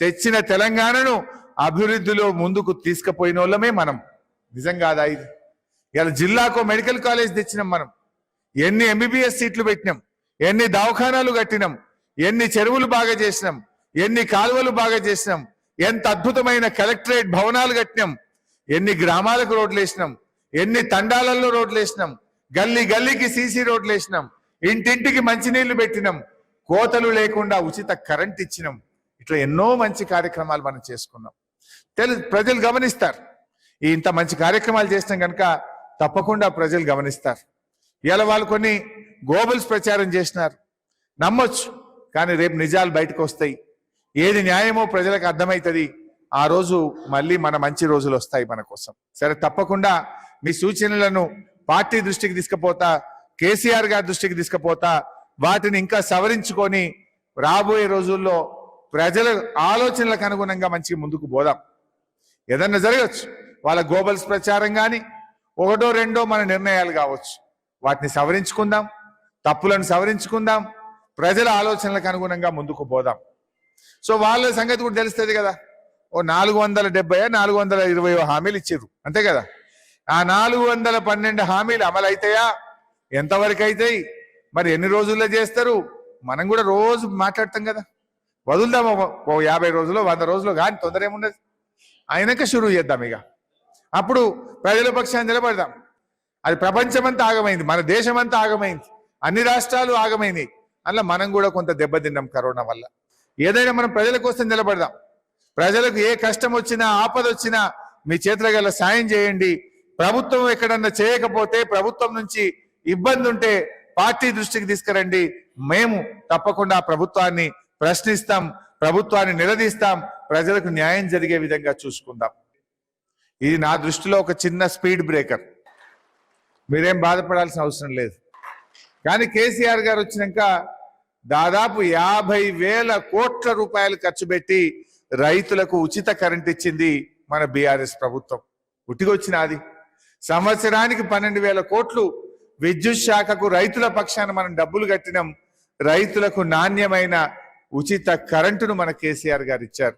తెచ్చిన తెలంగాణను అభివృద్ధిలో ముందుకు తీసుకుపోయిన వాళ్ళమే మనం. నిజం కాదా ఇది? ఇలా జిల్లాకు మెడికల్ కాలేజ్ తెచ్చినాం మనం. ఎన్ని ఎంబీబీఎస్ సీట్లు పెట్టినాం. ఎన్ని దవాఖానాలు కట్టినాం. ఎన్ని చెరువులు బాగా చేసినాం. ఎన్ని కాలువలు బాగా చేసినాం. ఎంత అద్భుతమైన కలెక్టరేట్ భవనాలు కట్టినాం. ఎన్ని గ్రామాలకు రోడ్లు వేసినాం. ఎన్ని తండాలలో రోడ్లు వేసినాం. గల్లీ గల్లీకి సీసీ రోడ్లు వేసినాం. ఇంటింటికి మంచినీళ్ళు పెట్టినాం. కోతలు లేకుండా ఉచిత కరెంట్ ఇచ్చినాం. ఇట్లా ఎన్నో మంచి కార్యక్రమాలు మనం చేసుకున్నాం. తెలు ప్రజలు గమనిస్తారు. ఇంత మంచి కార్యక్రమాలు చేసినాం కనుక తప్పకుండా ప్రజలు గమనిస్తారు. ఇలా వాళ్ళు కొన్ని గోబల్స్ ప్రచారం చేసినారు. నమ్మొచ్చు కానీ రేపు నిజాలు బయటకు వస్తాయి. ఏది న్యాయమో ప్రజలకు అర్థమవుతుంది ఆ రోజు మళ్ళీ మన మంచి రోజులు వస్తాయి మన కోసం. సరే తప్పకుండా మీ సూచనలను పార్టీ దృష్టికి తీసుకుపోతా కేసీఆర్ గారి దృష్టికి తీసుకుపోతా వాటిని ఇంకా సవరించుకొని రాబోయే రోజుల్లో ప్రజల ఆలోచనలకు అనుగుణంగా మంచిగా ముందుకు పోదాం. ఏదన్నా జరగచ్చు. వాళ్ళ గోబల్స్ ప్రచారం కానీ ఒకటో రెండో మన నిర్ణయాలు కావచ్చు. వాటిని సవరించుకుందాం. తప్పులను సవరించుకుందాం. ప్రజల ఆలోచనలకు అనుగుణంగా ముందుకు పోదాం. సో వాళ్ళ సంగతి కూడా తెలుస్తుంది కదా. ఓ నాలుగు వందల డెబ్బై నాలుగు వందల ఇరవై హామీలు ఇచ్చారు. అంతే కదా. ఆ నాలుగు వందల పన్నెండు హామీలు అమలు అవుతాయా ఎంతవరకు అవుతాయి మరి ఎన్ని రోజుల్లో చేస్తారు? మనం కూడా రోజు మాట్లాడతాం కదా. వదులుదాం ఒక- ఓ యాభై రోజులు వంద రోజులు కానీ తొందర ఏమున్నది అయినాక షురూ చేద్దాం ఇక. అప్పుడు ప్రజల పక్షాన్ని నిలబడదాం. అది ప్రపంచమంతా ఆగమైంది మన దేశమంతా ఆగమైంది అన్ని రాష్ట్రాలు ఆగమైంది అందులో మనం కూడా కొంత దెబ్బతిన్నాం కరోనా వల్ల. ఏదైనా మనం ప్రజల కోసం నిలబడదాం. ప్రజలకు ఏ కష్టం వచ్చినా ఆపద వచ్చినా మీ చేతుల గల సాయం చేయండి. ప్రభుత్వం ఎక్కడన్నా చేయకపోతే ప్రభుత్వం నుంచి ఇబ్బంది ఉంటే పార్టీ దృష్టికి తీసుకురండి. మేము తప్పకుండా ప్రభుత్వాన్ని ప్రశ్నిస్తాం ప్రభుత్వాన్ని నిలదీస్తాం ప్రజలకు న్యాయం జరిగే విధంగా చూసుకుందాం. ఇది నా దృష్టిలో ఒక చిన్న స్పీడ్ బ్రేకర్. మీరేం బాధపడాల్సిన అవసరం లేదు. కానీ కేసీఆర్ గారు వచ్చినాక దాదాపు యాభై వేల కోట్ల రూపాయలు ఖర్చు పెట్టి రైతులకు ఉచిత కరెంట్ ఇచ్చింది మన బీఆర్ఎస్ ప్రభుత్వం. ఉట్టికొచ్చినది సంవత్సరానికి పన్నెండు వేల కోట్లు విద్యుత్ శాఖకు రైతుల పక్షాన మనం డబ్బులు కట్టినాం. రైతులకు నాణ్యమైన ఉచిత కరెంటును మన కేసీఆర్ గారు ఇచ్చారు.